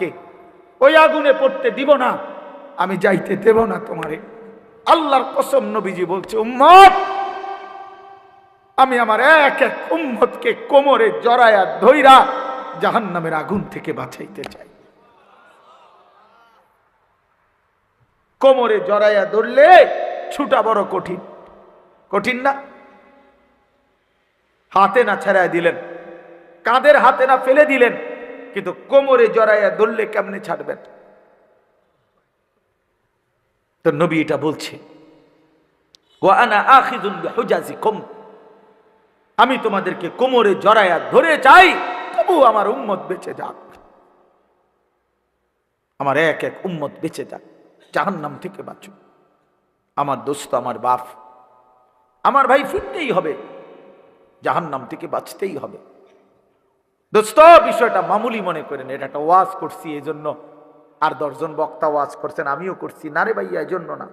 তোমাকে। ওই আগুনে পড়তে দিব না। আমি যাইতে দেব না তোমারে। আল্লাহর কসম নবীজি বলছে, উম্মত, আমি আমার এক এক উম্মতকে কোমরে জড়ায়া ধইরা জাহান্নামের আগুন থেকে বাঁচাইতে চাই। কোমরে জড়াইয়া ধরলে ছুটা বড় কঠিন। কঠিন না? হাতে না ছাড়াই দিলেন। কাঁধের হাতে না ফেলে দিলেন। কিন্তু কোমরে জড়াইয়া ধরলে কেমনে ছাড়বেন? তো নবী এটা বলছে আমি তোমাদেরকে কোমরে জড়াইয়া ধরে চাই, তবু আমার উম্মত বেঁচে যাক। আমার এক এক উম্মত বেঁচে যাক, জাহান্নাম থেকে বাঁচুক। আমার দোস্ত, আমার বাপ, আমার ভাই ফিরতেই হবে, জাহান্নাম থেকে বাঁচতেই হবে। দোস্ত, বিষয়টা মামুলি মনে করেন, এটা একটা ওয়াজ করছি এই জন্য আর দশজন বক্তা ওয়াজ করছেন, আমিও করছি। না রে ভাইয়া এই জন্য না।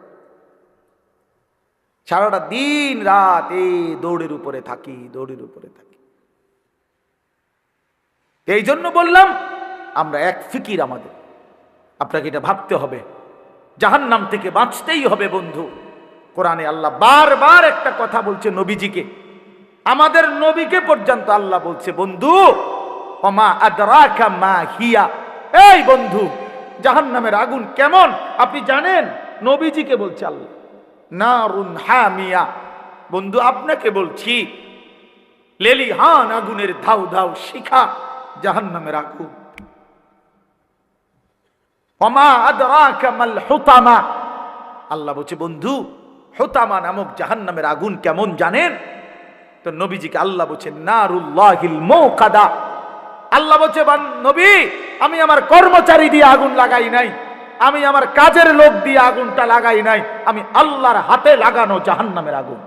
সারাটা দিন রাত এই দৌড়ের উপরে থাকি, দৌড়ের উপরে থাকি। এই জন্য বললাম, আমরা এক ফিকির আমাদের। আপনাকে এটা ভাবতে হবে। জাহান্নাম থেকে বাঁচতেই হবে বন্ধু। কোরআনে আল্লাহ বারবার একটা কথা বলছে নবীজিকে। আমাদের নবীকে পর্যন্ত আল্লাহ বলছে, বন্ধু অমা আদরাকা মা হিয়া। এই বন্ধু, জাহান্নামের আগুন কেমন? আপনি জানেন? নবীজিকে বলছে আল্লাহ। নারুন হামিয়া। বন্ধু, আপনাকে বলছি, লেলি হান আগুনের ধাউ ধাউ শিখা, জাহান্নামের আগুন। অমা আদরাকা মাল হুতামা। আল্লাহ বলছে, বন্ধু, হুতামা নামক জাহান্নামের আগুন কেমন জানেন? তো নবীজিকে আল্লাহ বলছে, নারুল্লাহিল মৌকাদা। আল্লাহ বলছে নবী, আমি আমার কর্মচারী দিয়ে আগুন লাগাই নাই। আমি আমার কাজের লোক দিয়ে আগুনটা লাগাই নাই। আমি আল্লাহর হাতে লাগানো জাহান্নামের আগুন।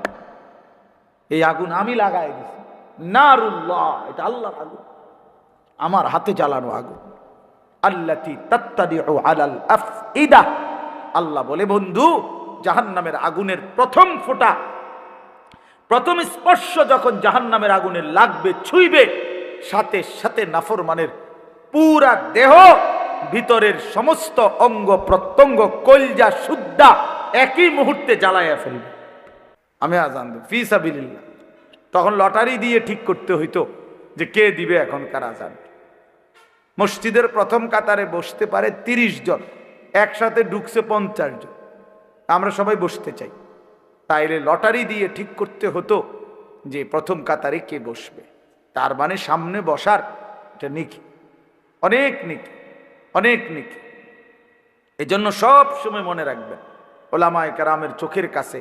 এই আগুন আমি লাগাই দিছি। নারুল্লাহ, এটা আল্লাহর আগুন। আমার হাতে জ্বালানো আগুন। আল্লাতি তাত্তাদিউ আল্লাহ বলে, বন্ধু, জাহান্নামের আগুনের প্রথম ফোঁটা, প্রথম স্পর্শ যখন জাহান্নামের আগুনে লাগবে, ছুঁইবে সাথে সাথে নাফরমানের পুরা দেহ, ভিতরের সমস্ত অঙ্গ প্রত্যঙ্গ, কলজা সুদ্ধা একই মুহূর্তে জ্বালাইয়া ফেলবে আমি আজান দেব ফি তখন লটারি দিয়ে ঠিক করতে হইতো যে কে দিবে এখনকার আজান। মসজিদের প্রথম কাতারে বসতে পারে তিরিশ জন। একসাথে ঢুকছে পঞ্চাশ জন। আমরা সবাই বসতে চাই। তাইলে লটারি দিয়ে ঠিক করতে হতো যে প্রথম কাতারে কে বসবে। তার মানে সামনে বসার এটা নিকি। অনেক নিকি অনেক নিকি। এজন্য সব সময় মনে রাখবেন, ওলামায় কারামের চোখের কাছে,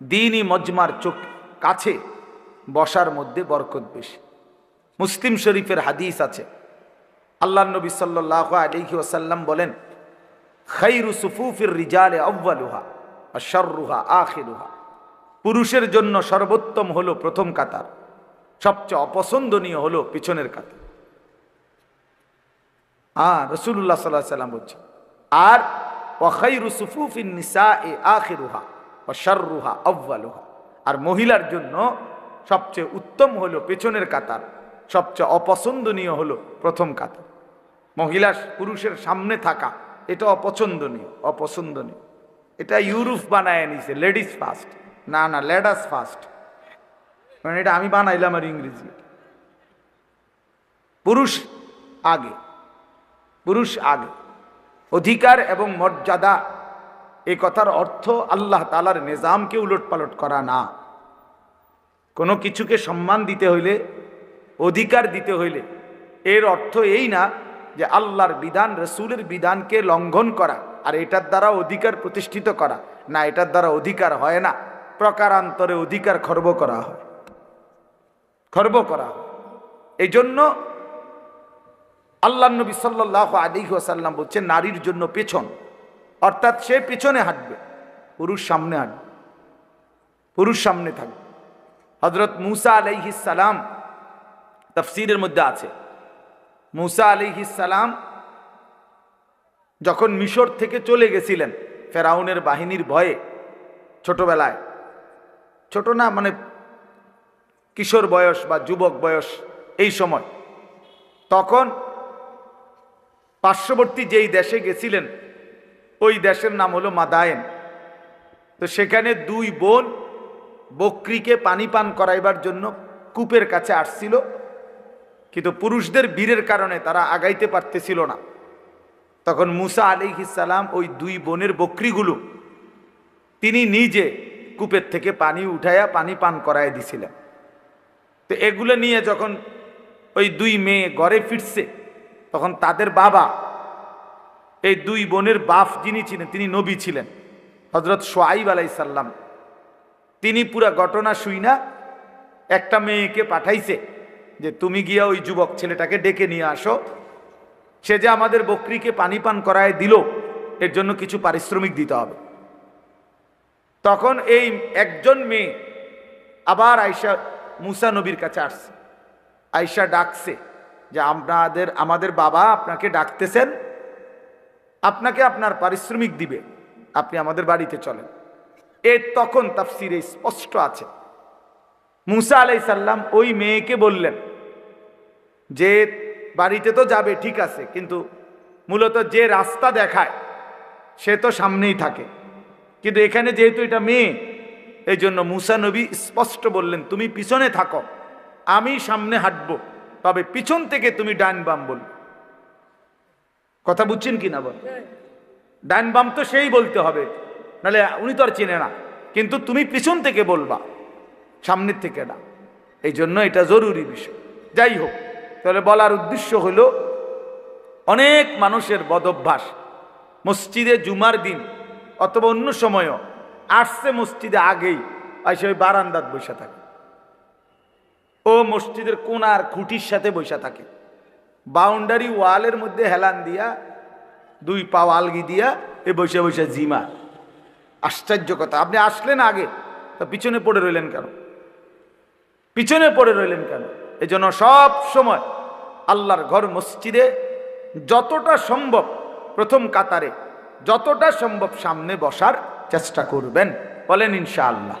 দিনই মজমার চোখ কাছে বসার মধ্যে বরকত বেশি। মুসলিম শরীফের হাদিস আছে, আল্লাহ নবী সাল্লাহ আলহি ওসাল্লাম বলেন, খাইরু সুফুফির রিজালে আব্বালুহা শর্রুহা আখিরুহা। পুরুষের জন্য সর্বোত্তম হলো প্রথম কাতার। সবচেয়ে অপছন্দনীয় হলো পিছনের কাতার হ্যাঁ রসুল্লাহ সাল্লাহ সাল্লাম বলছে আর আর মহিলার জন্য সবচেয়ে উত্তম হলো পেছনের কাতার সবচেয়ে অপছন্দনীয় হলো প্রথম কাতার মহিলা পুরুষের সামনে থাকা এটা অপছন্দনীয় অপছন্দনীয়। এটা ইউরোপ বানায় নিছে লেডিস ফার্স্ট। না না, লেডাস ফার্স্ট। মানে এটা আমি বানাইলাম আর ইংরেজি। পুরুষ আগে পুরুষ আগে। অধিকার এবং মর্যাদা এই কথার অর্থ আল্লাহ তালার নিজামকে উলট পালট করা না। কোনো কিছুকে সম্মান দিতে হইলে, অধিকার দিতে হইলে, এর অর্থ এই না যে আল্লাহর বিধান, রসুলের বিধানকে লঙ্ঘন করা, আর এটার দ্বারা অধিকার প্রতিষ্ঠিত করা। না, এটার দ্বারা অধিকার হয় না। প্রকারান্তরে অধিকার খর্ব করা হয়। খর্ব করা। এই জন্য আল্লাহ নবী সাল্লাহ আলী ওয়াসাল্লাম বলছেন, নারীর জন্য পেছন। অর্থাৎ সে পেছনে হাঁটবে, পুরুষ সামনে হাঁটবে, পুরুষ সামনে থাকবে। হজরত মুসা সালাম তফসিরের মধ্যে আছে। মুসা সালাম যখন মিশর থেকে চলে গেছিলেন, ফেরাউনের বাহিনীর ভয়ে ছোটবেলায়, ছোট না মানে কিশোর বয়স বা যুবক বয়স এই সময়। তখন পার্শ্ববর্তী যেই দেশে গেছিলেন, ওই দেশের নাম হলো মাদায়েন। তো সেখানে দুই বোন বকরিকে পানি পান করাইবার জন্য কূপের কাছে আসছিল, কিন্তু পুরুষদের বীরের কারণে তারা আগাইতে পারতেছিল না। তখন মুসা আলী আলিহিসাল্লাম ওই দুই বোনের বকরিগুলো তিনি নিজে কূপের থেকে পানি উঠাইয়া পানি পান করায় দিছিলেন। তো এগুলো নিয়ে যখন ওই দুই মেয়ে ঘরে ফিরছে, তখন তাদের বাবা, এই দুই বোনের বাপ যিনি ছিলেন, তিনি নবী ছিলেন হজরত সোয়াইব আলাইসাল্লাম তিনি পুরা ঘটনা শুই না, একটা মেয়েকে পাঠাইছে যে, তুমি গিয়া ওই যুবক ছেলেটাকে ডেকে নিয়ে আসো। সে যে আমাদের বকরিকে পানি পান করায় দিল, এর জন্য কিছু পারিশ্রমিক দিতে হবে। তখন এই একজন মেয়ে আবার আয়সা মুসা নবীর কাছে আসছে। আয়সা ডাকছে যে, আপনাদের, আমাদের বাবা আপনাকে ডাকতেছেন। আপনাকে আপনার পারিশ্রমিক দিবে। আপনি আমাদের বাড়িতে চলেন। এ তখন তাফসিরে স্পষ্ট আছে। মুসা আলাই সাল্লাম ওই মেয়েকে বললেন যে, বাড়িতে তো যাবে, ঠিক আছে, কিন্তু মূলত যে রাস্তা দেখায় সে তো সামনেই থাকে। কিন্তু এখানে যেহেতু এটা মেয়ে এই জন্য মুসা নবী স্পষ্ট বললেন, তুমি পিছনে থাকো, আমি সামনে হাঁটবো, তবে পিছন থেকে তুমি ডান বাম বল কথা বুঝছেন কি না বল? ডান বাম তো সেই বলতে হবে, নাহলে উনি তো আর চেনে না, কিন্তু তুমি পিছন থেকে বলবা, সামনের থেকে না। এই জন্য এটা জরুরি বিষয়। যাই হোক, তাহলে বলার উদ্দেশ্য হলো, অনেক মানুষের বদভ্যাস, মসজিদে জুমার দিন অথবা অন্য সময়ও আসছে মসজিদে আগেই এসে ওই বারান্দাত বসে থাকে। ও মসজিদের কোনার খুঁটির সাথে বসে থাকে। বাউন্ডারি ওয়ালের মধ্যে হেলান দিয়া, দুই পা আলগি দিয়া এ বসে বসে জিমা। আশ্চর্য কথা, আপনি আসলেন আগে, তা পিছনে পড়ে রইলেন কেন? পিছনে পড়ে রইলেন কেন? এই জন্য সব সময় আল্লাহর ঘর মসজিদে যতটা সম্ভব প্রথম কাতারে, যতটা সম্ভব সামনে বসার চেষ্টা করবেন। বলেন, ইনশাআল্লাহ।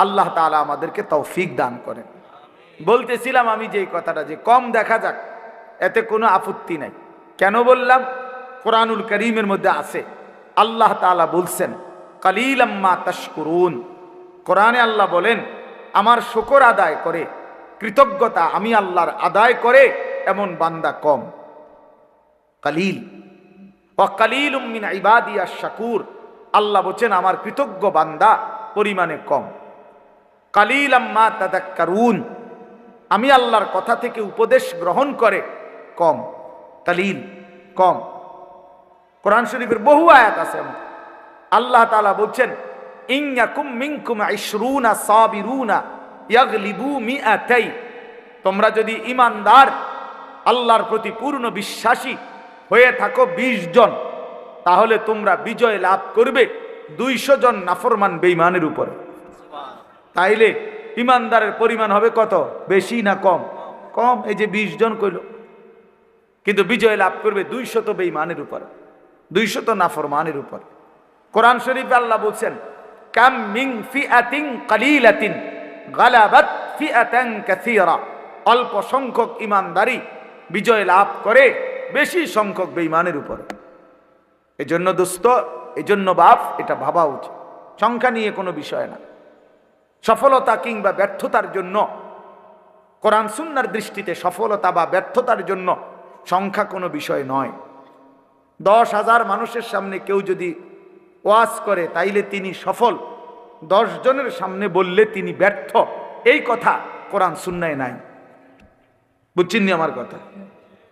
আল্লাহ তাআলা আমাদেরকে তৌফিক দান করেন। বলতেছিলাম আমি যে কথাটা, যে কম দেখা যাক, এতে কোনো আপত্তি নাই। কেন বললাম? কোরআনুল করিমের মধ্যে আছে। আল্লাহ তাআলা বলছেন কালিলাম্মা তাশকুরুন। কোরআনে আল্লাহ বলেন, আমার শুকর আদায় করে, কৃতজ্ঞতা আমি আল্লাহর আদায় করে, এমন বান্দা কম। কালিল। ও কালিল উম্মিন ইবাদিয়া শাকুর। আল্লাহ বলছেন, আমার কৃতজ্ঞ বান্দা পরিমাণে কম। কালিল আম্মা তাদাক্কারুন। আমি আল্লাহর কথা থেকে উপদেশ গ্রহণ করে কম কালিল কম। কোরআন শরীফের বহু আয়াত আছে আল্লাহ তাআলা বলছেন তোমরা যদি ইমানদার আল্লাহর প্রতি পূর্ণ বিশ্বাসী হয়ে থাকো ২০ জন তাহলে তোমরা বিজয় লাভ করবে দুইশো জন নাফরমান বেইমানের উপরে। তাইলে ইমানদারের পরিমাণ হবে কত? বেশি না কম? কম, এই যে ২০ জন কইল। কিন্তু বিজয় লাভ করবে দুইশত বেইমানের উপর, দুইশত নাফরমানের উপর। কোরআন শরীফ আল্লাহ বলছেন অল্প সংখ্যক ইমানদারি বিজয় লাভ করে বেশি সংখ্যক বেঈমানের উপরে। এজন্য দোস্ত এজন্য বাপ, এটা ভাবা উচিত। সংখ্যা নিয়ে কোনো বিষয় না। সফলতা কিংবা ব্যর্থতার জন্য, কোরআন সুন্নার দৃষ্টিতে সফলতা বা ব্যর্থতার জন্য সংখ্যা কোনো বিষয় নয়। দশ হাজার মানুষের সামনে কেউ যদি ওয়াজ করে, তাইলে তিনি সফল। দশ জনের সামনে বললে তিনি ব্যর্থ। এই কথা কোরআন সুন্নায় নাই। বুঝছেন আমার কথা?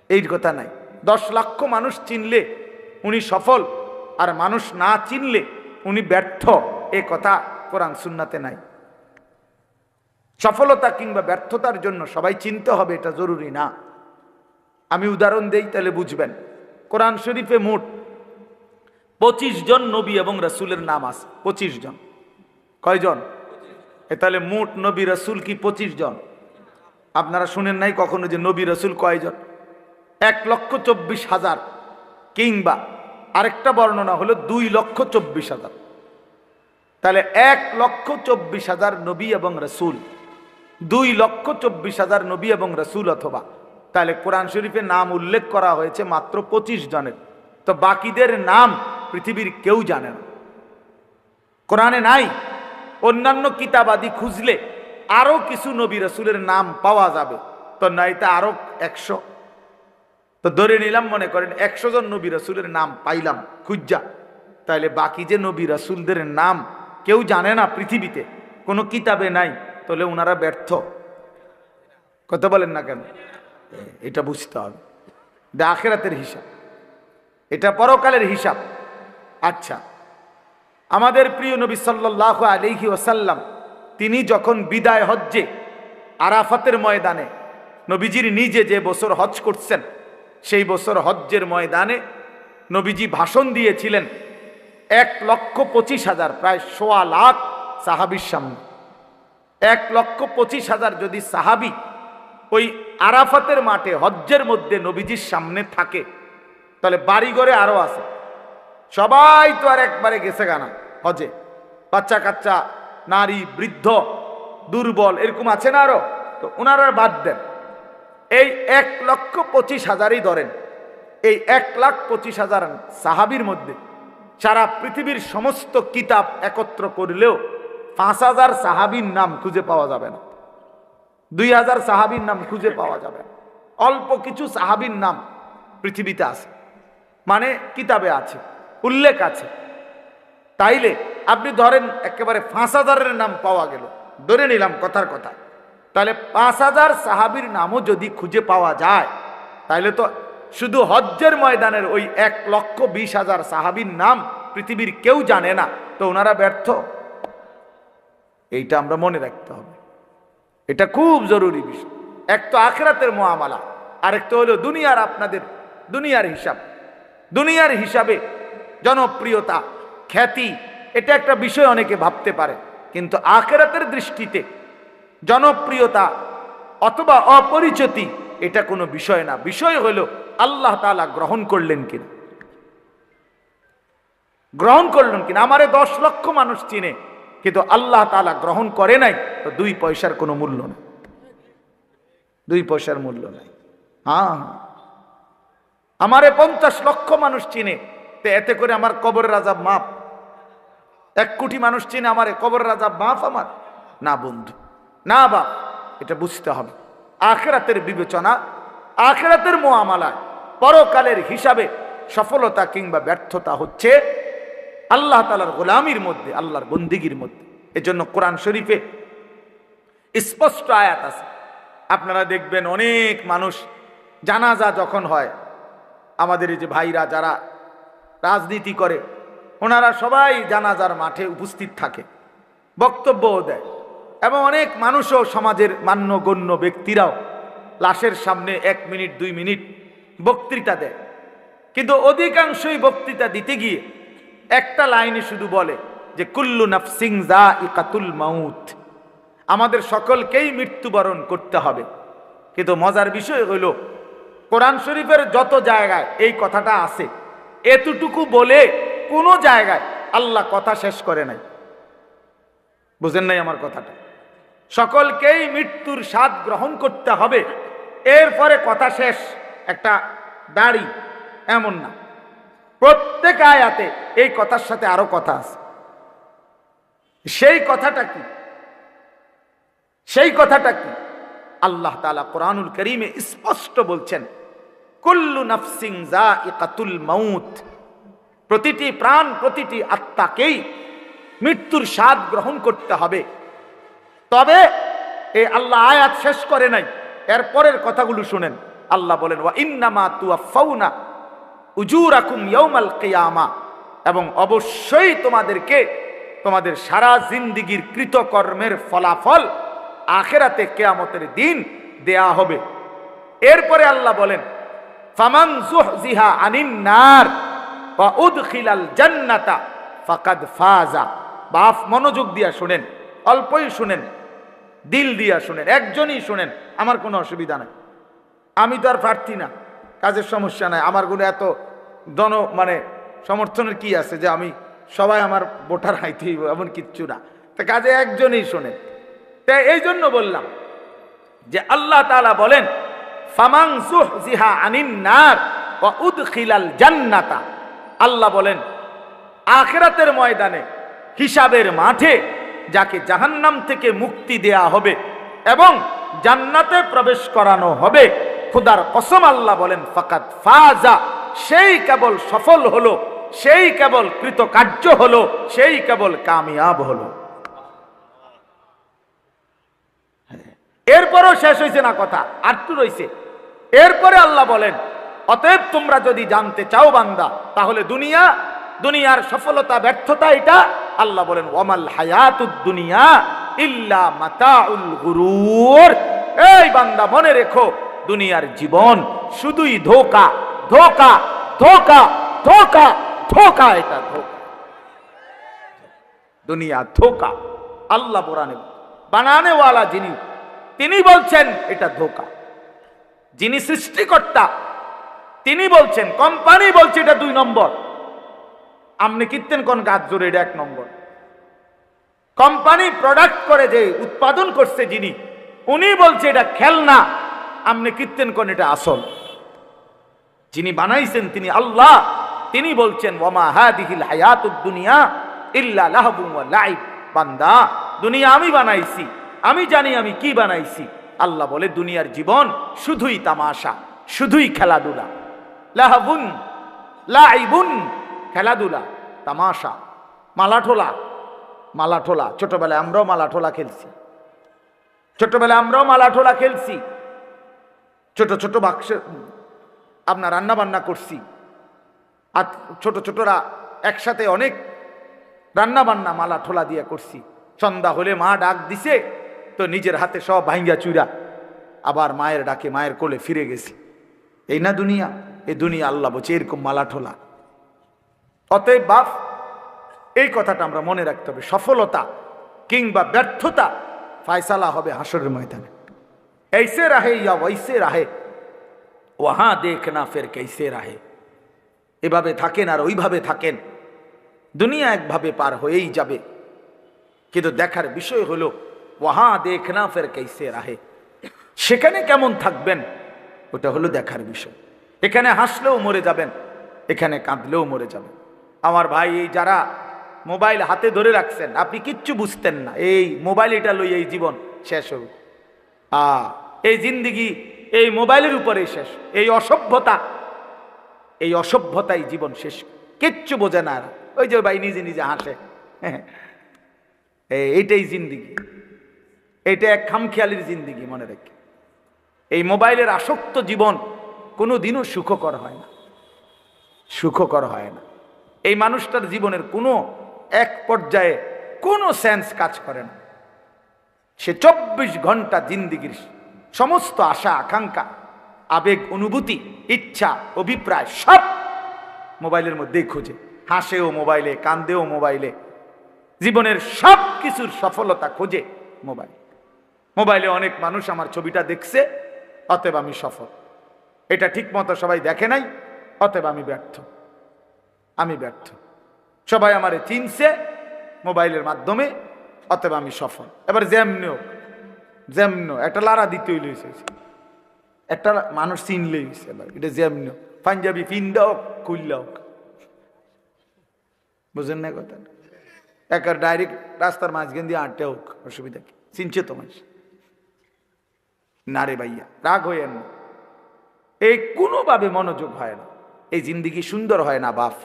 এই কথা নাই। দশ লক্ষ মানুষ চিনলে উনি সফল। আর মানুষ না চিনলে উনি ব্যর্থ। এ কথা কোরআন সুন্নাতে নাই। সফলতা কিংবা ব্যর্থতার জন্য সবাই চিনতে হবে এটা জরুরি না। আমি উদাহরণ দেই, তাহলে বুঝবেন। কোরআন শরীফে মোট পঁচিশ জন নবী এবং রাসুলের নাম আছে। পঁচিশ জন। কয়জন? এ তাহলে মোট নবী রাসুল কি পঁচিশ জন? আপনারা শুনেন নাই কখনো যে নবী রসুল কয়জন? এক লক্ষ চব্বিশ হাজার কিংবা আরেকটা বর্ণনা হলো দুই লক্ষ চব্বিশ হাজার। তাহলে এক লক্ষ চব্বিশ হাজার নবী এবং রসুল। দুই লক্ষ চব্বিশ হাজার নবী এবং রসুল অথবা। তাহলে কোরআন শরীফে নাম উল্লেখ করা হয়েছে মাত্র পঁচিশ জনের। তো বাকিদের নাম পৃথিবীর কেউ জানে না। কোরআনে নাই। অন্যান্য কিতাবাদি খুঁজলে আরও কিছু নবী রসুলের নাম পাওয়া যাবে। তো নয়তো আরও একশো। তো ধরে নিলাম মনে করেন একশো জন নবী রসুলের নাম পাইলাম, খুঁজা। তাহলে বাকি যে নবী রসুলদের নাম কেউ জানে না পৃথিবীতে, কোনো কিতাবে নাই, তাহলে ওনারা ব্যর্থ। কথা বলেন না কেন? এটা বুঝতে হবে। এটা আখেরাতের হিসাব। এটা পরকালের হিসাব। আচ্ছা আমাদের প্রিয় নবী সাল্লাহ আলিহি ওসাল্লাম তিনি যখন বিদায় হজ্জে আরাফাতের ময়দানে নবীজির নিজে যে বছর হজ করছেন সেই বছর হজ্জের ময়দানে নবীজি ভাষণ দিয়েছিলেন, এক লক্ষ পঁচিশ হাজার, প্রায় সোয়া লাখ সাহাবির সামনে। এক লক্ষ পঁচিশ হাজার যদি সাহাবি ওই আরাফাতের মাঠে হজ্জের মধ্যে নবীজির সামনে থাকে, তাহলে বাড়িঘরে আরও আছে। সবাই তো আর একবারে গেছে গানা হজে বাচ্চা কাচ্চা নারী, বৃদ্ধ, দুর্বল, এরকম আছে না আরও? তো ওনারা বাদ দেন। এই এক লক্ষ পঁচিশ হাজারই ধরেন। এই এক লাখ পঁচিশ হাজার সাহাবির মধ্যে সারা পৃথিবীর সমস্ত কিতাব একত্র করলেও পাঁচ হাজার সাহাবির নাম খুঁজে পাওয়া যাবে না। দুই হাজার সাহাবির নাম খুঁজে পাওয়া যাবে অল্প কিছু সাহাবির নাম পৃথিবীতে আছে। মানে কিতাবে আছে, উল্লেখ আছে। তাইলে আপনি ধরেন একেবারে পাঁচ হাজারের নাম পাওয়া গেল। ধরে নিলাম কথার কথা। তাহলে পাঁচ হাজার সাহাবির নামও যদি খুঁজে পাওয়া যায়, তাহলে তো শুধু হজ্জের ময়দানের ওই এক লক্ষ বিশ হাজার সাহাবির নাম পৃথিবীর কেউ জানে না। তো ওনারা ব্যর্থ। এইটা আমরা মনে রাখতে হবে। এটা খুব জরুরি বিষয়। এক তো আখরাতের মহামালা, আরেক তো হলো দুনিয়ার আপনাদের, দুনিয়ার হিসাব। দুনিয়ার হিসাবে জনপ্রিয়তা, খ্যাতি, এটা একটা বিষয় অনেকে ভাবতে পারে। কিন্তু আখেরাতের দৃষ্টিতে জনপ্রিয়তা অথবা অপরিচিতি, এটা কোনো বিষয় না। বিষয় হলো আল্লাহ তালা গ্রহণ করলেন কিনা। গ্রহণ করলেন কিনা? আমারে দশ লক্ষ মানুষ চিনে, কিন্তু আল্লাহ তালা গ্রহণ করে নাই, তো দুই পয়সার কোনো মূল্য নেই। দুই পয়সার মূল্য নাই। হ্যাঁ হ্যাঁ। আমারে পঞ্চাশ লক্ষ মানুষ চিনে, তো এতে করে আমার কবর রাজা মাপ এক কোটি মানুষ চিনে আমারে কবর রাজা মাপ আমার? না বন্ধু। না বাপ, এটা বুঝতে হবে। আখেরাতের বিবেচনা, আখেরাতের মোয়ামালায় পরকালের হিসাবে সফলতা কিংবা ব্যর্থতা হচ্ছে আল্লাহ তালার গোলামির মধ্যে, আল্লাহর বন্দিগির মধ্যে। এজন্য কোরআন শরীফে স্পষ্ট আয়াত আছে। আপনারা দেখবেন অনেক মানুষ জানাজা যখন হয়, আমাদের এই যে ভাইরা যারা রাজনীতি করে, ওনারা সবাই জানাজার মাঠে উপস্থিত থাকে, বক্তব্যও দেয়। এবং অনেক মানুষও সমাজের মান্যগণ্য ব্যক্তিরাও লাশের সামনে এক মিনিট, দুই মিনিট বক্তৃতা দেয়। কিন্তু অধিকাংশই বক্তৃতা দিতে গিয়ে একটা লাইনে শুধু বলে যে, কুল্লু নাফসিং জা ইকাতুল মাউত। আমাদের সকলকেই মৃত্যুবরণ করতে হবে। কিন্তু মজার বিষয় হইল, কোরআন শরীফের যত জায়গায় এই কথাটা আছে, এতটুকু বলে কোনো জায়গায় আল্লাহ কথা শেষ করে নাই। বুঝেন নাই আমার কথাটা? সকলকেই মৃত্যুর স্বাদ গ্রহণ করতে হবে। এরপরে কথা শেষ। একটা দাড়ি এমন না। প্রত্যেক আয়াতে এই কথার সাথে আরও কথা আছে। সেই কথাটা কি? সেই কথাটা কি? আল্লাহ তালা কোরআনুল করিমে স্পষ্ট বলছেন, কুল্লু নফসিং জা ইকাতুল মাউত। প্রতিটি প্রাণ, প্রতিটি আত্মাকেই মৃত্যুর স্বাদ গ্রহণ করতে হবে। তবে এই আল্লাহ আয়াত শেষ করে নাই। এর পরের কথাগুলো শুনেন। আল্লাহ বলেন, ওয়া ইন্নামা তুয়াফাউনা উজুরাকুম ইয়াউমাল কিয়ামা। এবং অবশ্যই তোমাদেরকে তোমাদের সারা জিন্দিগির কৃতকর্মের ফলাফল আখেরাতে কেয়ামতের দিন দেয়া হবে। এরপরে আল্লাহ বলেন, ফামান জুহজিহা আনিন নার ওয়া উদখিলাল জান্নাতা ফাকাদ ফাজা। বাফ মনোযোগ দিয়া শুনেন, অল্পই শুনেন। দিল দিয়া শুনেন, একজনই শুনেন, আমার কোনো অসুবিধা নাই। আমি তো আর প্রার্থী না, কাজের সমস্যা নাই, আমারগুলো এত জন মানে সমর্থনের কি আছে যে আমি সবাই আমার ভোটার হাইতে এমন কিচ্ছু না। তা কাজে একজনই শোনেন। তাই এই জন্য বললাম যে আল্লাহ তালা বলেন ফামাং জিহা আনিন নার উদখিলাল জান্নাতা। আল্লাহ বলেন, আখেরাতের ময়দানে, হিসাবের মাঠে যাকে জাহান্নাম থেকে মুক্তি দেয়া হবে এবং জান্নাতে প্রবেশ করানো হবে। খুদার কসম আল্লাহ বলেন ফাকাত ফাজা সেই কেবল সফল হলো, সেই কেবল কৃতকার্য হলো, সেই কেবল কামিয়াব হলো। এরপরও শেষ হয়েছে না কথা, আর তো রয়েছে এরপরে আল্লাহ বলেন, অতএব তোমরা যদি জানতে চাও বান্দা, তাহলে দুনিয়া, দুনিয়ার সফলতা, ব্যর্থতা এটা আল্লাহ বলেন, ওয়ামাল হায়াতুদ দুনিয়া ইল্লা মাতাউল গুরুর। এই বান্দা মনে রেখো, দুনিয়ার জীবন শুধুই ধোকা ধোকা ধোকা ধোকা ধোকা, এটা ধোকা। দুনিয়া ধোকা, আল্লাহ কোরআনে বানানেওয়ালা যিনি, তিনি বলছেন এটা ধোকা। যিনি সৃষ্টিকর্তা, তিনি বলছেন, কোম্পানি বলছে এটা দুই নম্বর। আপনি কীর্তেন কোন গাছ জোরে, এটা এক নম্বর। কোম্পানি প্রোডাক্ট করে যে উৎপাদন করছে যিনি, উনি বলছে, এটা খেলনা। আপনি কীর্তেন কোন এটা আসল। যিনি বানাইছেন, তিনি আল্লাহ। তিনি বলছেন ওমা হাদিহিল হায়াতুদ দুনিয়া ইল্লা লাহবুম ওয়া লাইব। বান্দা, দুনিয়া আমি বানাইছি। আমি জানি আমি কি বানাইছি। আল্লাহ বলে, দুনিয়ার জীবন শুধুই তামাশা, শুধুই খেলাধুলা। লাহাবুন, লাইবুন খেলাধুলা, তামাশা, মালাঠোলা মালাঠোলা। ছোটবেলায় আমরাও মালাঠোলা খেলছি। ছোটবেলায় আমরাও মালাঠোলা খেলছি। ছোট ছোট বাক্স, আপনার রান্না বান্না করছি। আর ছোট ছোটরা একসাথে অনেক রান্না বান্না মালা ঠোলা দিয়ে করছি। সন্ধ্যা হলে মা ডাক দিছে তো নিজের হাতে সব ভাঙ্গা চুরা। আবার মায়ের ডাকে, মায়ের কোলে ফিরে গেছি। এই না দুনিয়া এই দুনিয়া, আল্লাহ বলছে, এরকম মালা ঠোলা অতএব বাপ, এই কথাটা আমরা মনে রাখতে হবে। সফলতা কিংবা ব্যর্থতা ফায়সালা হবে হাসরের ময়দানে। এইসে রাহে ইয়া ওইসে রাহে। ওহা দেখ না ফের কেসে রাহে। এভাবে থাকেন আর ওইভাবে থাকেন। দুনিয়া একভাবে পার হয়েই যাবে। কিন্তু দেখার বিষয় হলো ওহা দেখ না ফের কেসে রাহে। সেখানে কেমন থাকবেন? ওটা হলো দেখার বিষয়। এখানে হাসলেও মরে যাবেন, এখানে কাঁদলেও মরে যাবেন। আমার ভাই এই যারা মোবাইল হাতে ধরে রাখছেন, আপনি কিচ্ছু বুঝতেন না। এই মোবাইল এটা লই এই জীবন শেষ হোক আ, এই জিন্দিগি এই মোবাইলের উপরে শেষ। এই অসভ্যতা, এই অসভ্যতাই জীবন শেষ। কিচ্ছু বোঝে না। ওই যে ভাই নিজে নিজে হাসে। এই- এইটাই জিন্দিগি। এটা এক খামখেয়ালির জিন্দিগি, মনে রেখে। এই মোবাইলের আসক্ত জীবন কোনো দিনও সুখকর হয় না। সুখকর হয় না। এই মানুষটার জীবনের কোনো এক পর্যায়ে কোনো সেন্স কাজ করে না। সে চব্বিশ ঘণ্টা জিন্দিগির সমস্ত আশা, আকাঙ্ক্ষা, আবেগ, অনুভূতি, ইচ্ছা, অভিপ্রায় সব মোবাইলের মধ্যেই খোঁজে। হাসেও মোবাইলে, কান্দেও মোবাইলে। জীবনের সব কিছুর সফলতা খোঁজে মোবাইল। মোবাইলে অনেক মানুষ আমার ছবিটা দেখছে, অতএব আমি সফল। এটা ঠিক মতো সবাই দেখে নাই, অতএব আমি ব্যর্থ। আমি ব্যর্থ। সবাই আমারে চিনছে মোবাইলের মাধ্যমে, অতএব আমি সফল। এবার যেমনি যেমনি একটা লারা দিতে হইলে একটা মানুষ চিনলেই হয়েছে এবার, এটা যেমনি। পাঞ্জাবি ফিন্দা হোক হোক। বুঝেন না কথা একার ডাইরেক্ট রাস্তার মাঝখান দিয়ে আটটা হোক, অসুবিধা কি? চিনছে তো মানুষ? না রে ভাইয়া, রাগ হয়ে না। এই কোনোভাবে মনোযোগ হয় না। এই জিন্দিগি সুন্দর হয় না, বাপ।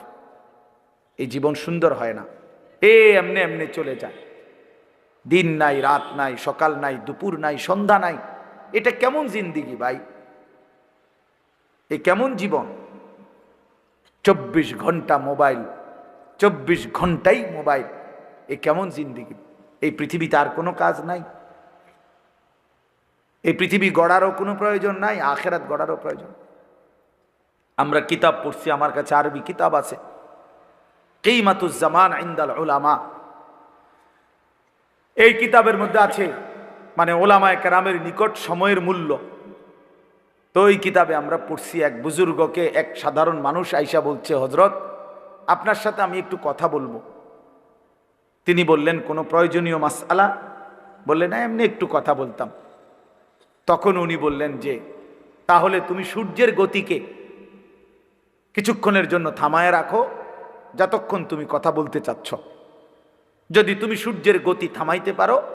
এই জীবন সুন্দর হয় না। এ এমনি এমনি চলে যায়। দিন নাই, রাত নাই, সকাল নাই, দুপুর নাই, সন্ধ্যা নাই। এটা কেমন জিন্দিগি ভাই? এ কেমন জীবন? চব্বিশ ঘণ্টা মোবাইল, চব্বিশ ঘন্টাই মোবাইল। এ কেমন জিন্দিগি? এই পৃথিবীতে আর কোনো কাজ নাই। এই পৃথিবী গড়ারও কোনো প্রয়োজন নাই, আখেরাত গড়ারও প্রয়োজন। আমরা কিতাব পড়ছি, আমার কাছে আরবি কিতাব আছে। ওলামা এই কিতাবের মধ্যে আছে মানে ওলামায় কেরামের নিকট সময়ের মূল্য। তো এই কিতাবে আমরা পড়ছি এক বুজুর্গকে এক সাধারণ মানুষ আইসা বলছে হজরত আপনার সাথে আমি একটু কথা বলব। তিনি বললেন কোনো প্রয়োজনীয় মাসালা বললেন "না, এমনি একটু কথা বলতাম। তখন উনি বললেন যে তাহলে তুমি সূর্যের গতিকে কিছুক্ষণের জন্য থামায় রাখো যতক্ষণ তুমি কথা বলতে চাচ্ছ। যদি তুমি সূর্যের গতি থামাইতে পারো